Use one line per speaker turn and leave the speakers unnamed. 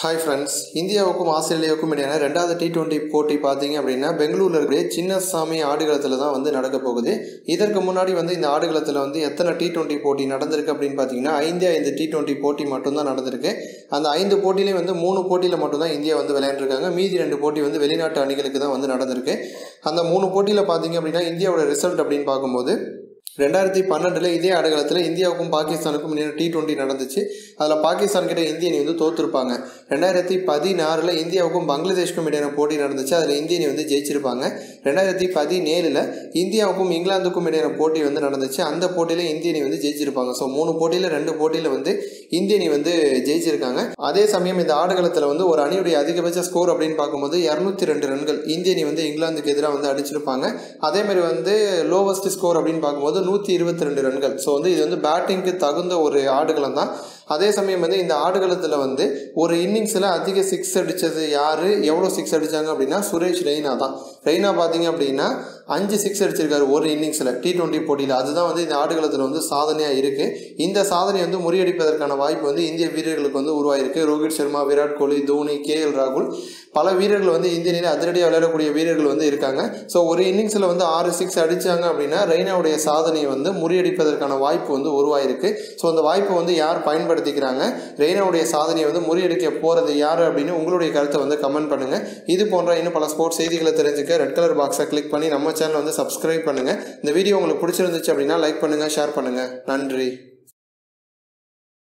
Hi friends இந்தியாவுக்கும் ஆஸ்திரேலியாவுக்கும் இடையான ரெண்டாவது டி டுவெண்ட்டி போட்டி பார்த்தீங்க அப்படின்னா பெங்களூரில் இருக்கிற சின்னசாமி ஆடுகளத்தில் தான் வந்து நடக்க போகுது. இதற்கு முன்னாடி வந்து இந்த ஆடுகளத்தில் வந்து எத்தனை டி டுவெண்ட்டி போட்டி நடந்திருக்கு அப்படின்னு பார்த்தீங்கன்னா ஐந்து ஐந்து டி டுவெண்ட்டி போட்டி மட்டும்தான் நடந்திருக்கு. அந்த ஐந்து போட்டியிலையும் வந்து மூணு போட்டியில் மட்டும்தான் இந்தியா வந்து விளையாண்டுருக்காங்க. மீதி ரெண்டு போட்டி வந்து வெளிநாட்டு அணிகளுக்கு தான் வந்து நடந்திருக்கு. அந்த மூணு போட்டியில் பார்த்தீங்க அப்படின்னா இந்தியாவோட ரிசல்ட் அப்படின்னு பார்க்கும்போது ரெண்டாயிரத்தி பன்னெண்டில் இதே ஆடுகளத்தில் இந்தியாவுக்கும் பாகிஸ்தானுக்கும் டி டுவெண்ட்டி நடந்துச்சு. அதில் பாகிஸ்தான் கிட்ட இந்திய அணி வந்து தோற்றுருப்பாங்க ரெண்டாயிரத்தி பதினாறில் இந்தியாவுக்கும் பங்களாதேஷ்க்கும் இடையான போட்டி நடந்துச்சு. அதில் இந்திய அணி வந்து ஜெயிச்சிருப்பாங்க. ரெண்டாயிரத்தி பதினேழில் இந்தியாவுக்கும் இங்கிலாந்துக்கும் இடையான போட்டி வந்து நடந்துச்சு. அந்த போட்டியில் இந்திய அணி வந்து ஜெயிச்சிருப்பாங்க. ஸோ மூணு போட்டியில் ரெண்டு போட்டியில் வந்து இந்திய அணி வந்து ஜெயிச்சிருக்காங்க. அதே சமயம் இந்த ஆடுகளத்தில் வந்து ஒரு அணியுடைய அதிகபட்ச ஸ்கோர் அப்படின்னு பார்க்கும்போது இரநூத்தி ரெண்டு ரன்கள் இந்திய அணி வந்து இங்கிலாந்துக்கு எதிராக வந்து அடிச்சிருப்பாங்க. அதே மாதிரி வந்து லோவஸ்ட் ஸ்கோர் அப்படின்னு பார்க்கும்போது நூற்றி இருபத்தி ரெண்டு ரன்கள். ஸோ வந்து இது வந்து பேட்டிங்க்கு தகுந்த ஒரு ஆடுகளம் தான். அதே சமயம் வந்து இந்த ஆடுகளத்தில் வந்து ஒரு இன்னிங்ஸில் அதிக சிக்ஸ் அடித்தது யார் எவ்வளோ சிக்ஸ் அடித்தாங்க அப்படின்னா சுரேஷ் ரெய்னா தான். ரெய்னா பார்த்தீங்க அப்படின்னா அஞ்சு சிக்ஸ் அடிச்சிருக்காரு ஒரு இன்னிங்ஸில் டி டுவெண்ட்டி போட்டியில். அதுதான் வந்து இந்த ஆடுகளத்தில் வந்து சாதனையாக இருக்குது இந்த சாதனை வந்து முறியடிப்பதற்கான வாய்ப்பு வந்து இந்திய வீரர்களுக்கு வந்து உருவாயிருக்கு. ரோஹித் சர்மா விராட் கோலி தோனி கே எல் ராகுல். பல வீரர்கள் வந்து இந்திய அணியில் அதிரடியாக விளையாடக்கூடிய வீரர்கள் வந்து இருக்காங்க. ஸோ ஒரு இன்னிங்ஸில் வந்து ஆறு சிக்ஸ் அடித்தாங்க அப்படின்னா ரெய்னாவுடைய சாதனையை வந்து முறியடிப்பதற்கான வாய்ப்பு வந்து உருவாயிருக்கு. ஸோ அந்த வாய்ப்பை வந்து யார் பயன்படுத்திக்கிறாங்க? ரெய்னாவுடைய சாதனையை வந்து முறியடிக்க போகிறது யார் அப்படின்னு உங்களுடைய கருத்தை வந்து கமெண்ட் பண்ணுங்கள் இது போன்ற இன்னும் பல ஸ்போர்ட்ஸ் செய்திகளை தெரிஞ்சுக்க ரெட் கலர் பாக்ஸை கிளிக் பண்ணி நம்ம சேனல் வந்து சப்ஸ்கிரைப் பண்ணுங்கள் இந்த வீடியோ உங்களுக்கு பிடிச்சிருந்துச்சு அப்படின்னா லைக் பண்ணுங்கள் ஷேர் பண்ணுங்கள் நன்றி.